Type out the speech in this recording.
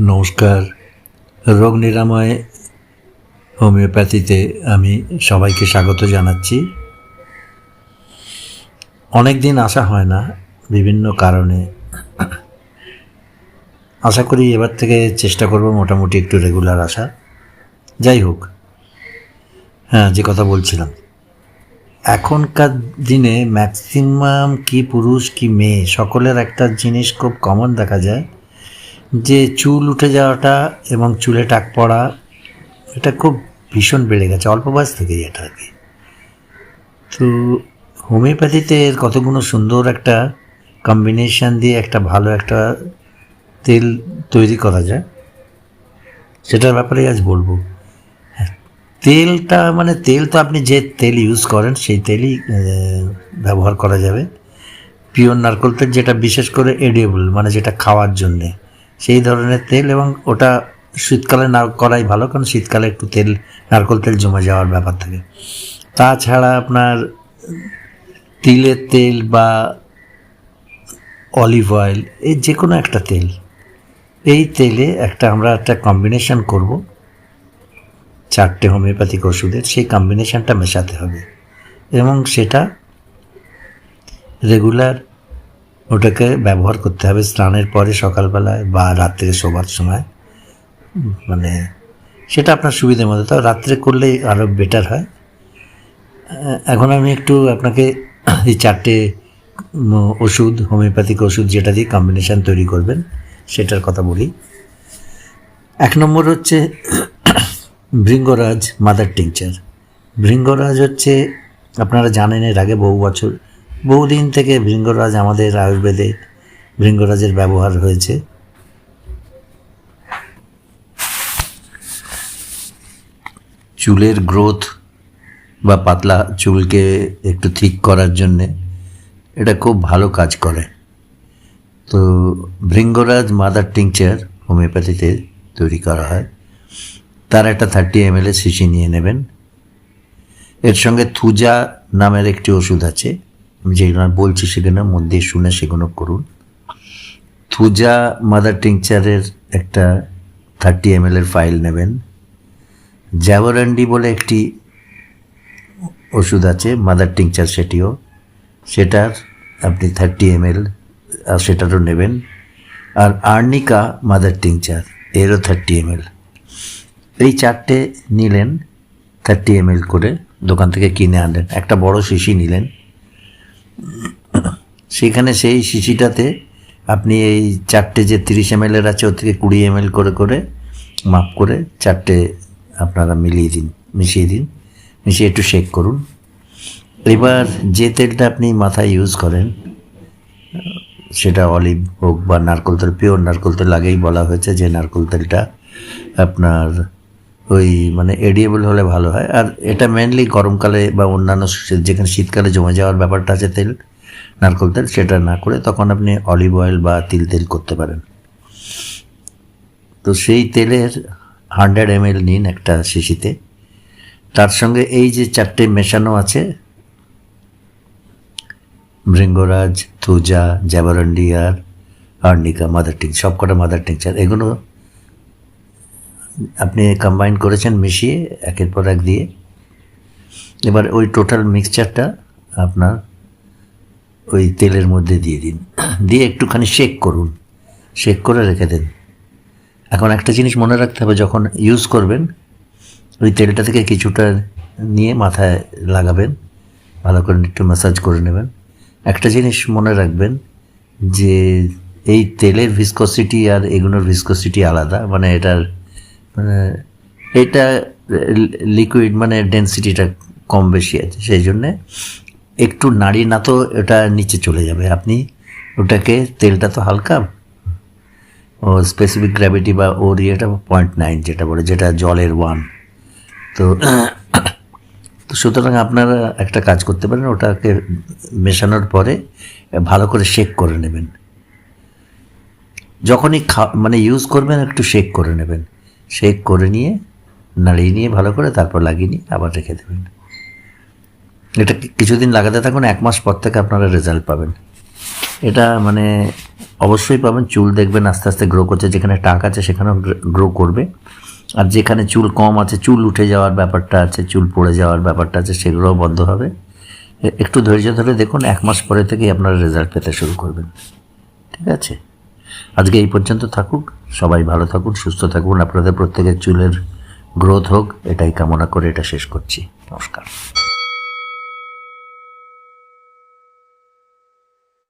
নমস্কার। রোগ নিরাময় হোমিওপ্যাথিতে আমি সবাইকে স্বাগত জানাচ্ছি। অনেক দিন আসা হয় না বিভিন্ন কারণে। আশা করি এবার থেকে চেষ্টা করব মোটামুটি একটু রেগুলার আসা। যাই হোক হ্যাঁ যে কথা বলছিলাম। এখনকার দিনে ম্যাক্সিমাম কি পুরুষ কি মেয়ে, সকলের একটা জিনিস খুব কমন দেখা যায়। যে চুল উঠে যাওয়াটা এবং চুলে টাক পড়া এটা খুব ভীষণ বেড়ে গেছে অল্প বয়স থেকেই এটা আর কি। তো হোমিওপ্যাথিতে এর কতগুলো সুন্দর একটা কম্বিনেশান দিয়ে একটা ভালো একটা তেল তৈরি করা যায় সেটার ব্যাপারে আজ বলব। হ্যাঁ, তেলটা মানে তেল তো আপনি যে তেল ইউজ করেন সেই তেলই ব্যবহার করা যাবে। পিওর নারকোল তেল যেটা বিশেষ করে এডিয়েবল মানে যেটা খাওয়ার জন্যে। সেই ধরনের তেল এবং ওটা শীতকালে না করাই ভালো, কারণ শীতকালে একটু তেল, নারকোল তেল জমে যাওয়ার ব্যাপার থাকে। তাছাড়া আপনার তিলের তেল বা অলিভ অয়েল, এই যে কোনো একটা তেল, এই তেলে একটা আমরা একটা কম্বিনেশন করব। চারটে হোমিওপ্যাথিক ওষুধের, সেই কম্বিনেশনটা মেশাতে হবে। এবং সেটা রেগুলার ওটাকে ব্যবহার করতে হবে স্নানের পরে সকালবেলায় বা রাত্রে শোবার সময়। মানে সেটা আপনার সুবিধে মতো তাও রাত্রে করলেই আরও বেটার হয়। এখন আমি একটু আপনাকে এই চারটে ওষুধ, হোমিওপ্যাথিক ওষুধ যেটা দিয়ে কম্বিনেশান তৈরি করবেন, সেটার কথা বলি। এক নম্বর হচ্ছে ভৃঙ্গরাজ মাদার টিংচার। ভৃঙ্গরাজ হচ্ছে, আপনারা জানেন এর আগে বহু বছর বহুদিন থেকে ভৃঙ্গরাজ আমাদের আয়ুর্বেদে ভৃঙ্গরাজের ব্যবহার হয়েছে। চুলের গ্রোথ বা পাতলা চুলকে একটু ঠিক করার জন্যে এটা খুব ভালো কাজ করে। তো ভৃঙ্গরাজ মাদার টিংচার হোমিওপ্যাথিতে তৈরি করা হয়। তার একটা থার্টি এম এর শিশি নিয়ে নেবেন। এর সঙ্গে থুজা নামের একটি ওষুধ আছে। আমি যেগুলো বলছি সেগুলো মধ্যে শুনে সেগুলো করুন। থুজা মাদার টিংচারের একটা থার্টি এম এর ফাইল নেবেন। জ্যাভোরান্ডি বলে একটি ওষুধ আছে, মাদার টিংচার সেটিও। সেটার আপনি থার্টি এম এল সেটারও নেবেন। আর আর্নিকা মাদার টিংচার, এরও থার্টি এম এই চারটে নিলেন থার্টি এম করে দোকান থেকে কিনে আনলেন। একটা বড় শিশি নিলেন। সেখানে সেই শিশিটাতে আপনি এই চারটে যে তিরিশ এম এর আছে ওর থেকে কুড়ি এম করে করে মাপ করে চারটে আপনারা মিলিয়ে দিন, মিশিয়ে দিন, মিশিয়ে একটু শেক করুন। এবার যে তেলটা আপনি মাথায় ইউজ করেন, সেটা অলিভ হোক বা নারকোল তেল পিওর নারকোল তেল আগেই বলা হয়েছে যে নারকোল তেলটা আপনার ওই মানে এডিয়েবল হলে ভালো হয়। আর এটা মেনলি গরমকালে বা অন্যান্য যেখানে শীতকালে জমে যাওয়ার ব্যাপারটা আছে তেল, নারকোল তেল, সেটা না করে তখন আপনি অলিভ অয়েল বা তিল তেল করতে পারেন। তো সেই তেলের হান্ড্রেড এম নিন একটা শিশিতে। তার সঙ্গে এই যে চারটে মেশানো আছে, ভৃঙ্গরাজ থুজা জ্যাবারন্ডি আর আর্নিকা, মাদার টিং সব কটা মাদার টিংচার এগুলো আপনি কম্বাইন করেছেন, মিশিয়ে, একের পর এক দিয়ে। এবার ওই টোটাল মিক্সচারটা আপনার ওই তেলের মধ্যে দিয়ে দিন। দিয়ে একটুখানি শেক করুন। শেক করে রেখে দিন। এখন একটা জিনিস মনে রাখতে হবে, যখন ইউজ করবেন, ওই তেলটা থেকে কিছুটা নিয়ে মাথায় লাগাবেন। ভালো করে একটু ম্যাসাজ করে নেবেন। একটা জিনিস মনে রাখবেন যে, এই তেলের ভিসকসিটি আর এগুলোর ভিসকসিটি আলাদা। মানে এটার এটা লিকুইড মানে ডেন্সিটিটা কম বেশি আছে, সেই জন্যে একটু নাড়ি না তো এটা নিচে চলে যাবে। আপনি ওটাকে, তেলটা তো হালকা, ও স্পেসিফিক গ্র্যাভিটি বা ওর ইয়েটা পয়েন্ট নাইন যেটা বলে, যেটা জলের ওয়ান তো তো সুতরাং আপনারা একটা কাজ করতে পারেন, ওটাকে মেশানোর পরে ভালো করে শেক করে নেবেন। যখনই খা মানে ইউজ করবেন, একটু শেক করে নেবেন। শেক করে নিয়ে, নাড়িয়ে নিয়ে, ভালো করে তারপর লাগিয়ে নিয়ে আবার রেখে দেবেন। এটা কিছুদিন লাগাতে থাকুন, এক মাস পর থেকে আপনারা রেজাল্ট পাবেন। এটা মানে অবশ্যই পাবেন, চুল দেখবেন আস্তে আস্তে গ্রো করছে, যেখানে টাক আছে সেখানেও গ্রো করবে। আর যেখানে চুল কম আছে, চুল উঠে যাওয়ার ব্যাপারটা আছে, চুল পড়ে যাওয়ার ব্যাপারটা আছে, সেগুলোও বন্ধ হবে। একটু ধৈর্য ধরে দেখুন, এক মাস পরে থেকেই আপনারা রেজাল্ট পেতে শুরু করবেন। ঠিক আছে? আজকে এই পর্যন্ত থাকুক, সবাই ভালো থাকুন, সুস্থ থাকুন, আপনাদের প্রত্যেকের চুলের গ্রোথ হোক, এটাই কামনা করে এটা শেষ করছি। নমস্কার।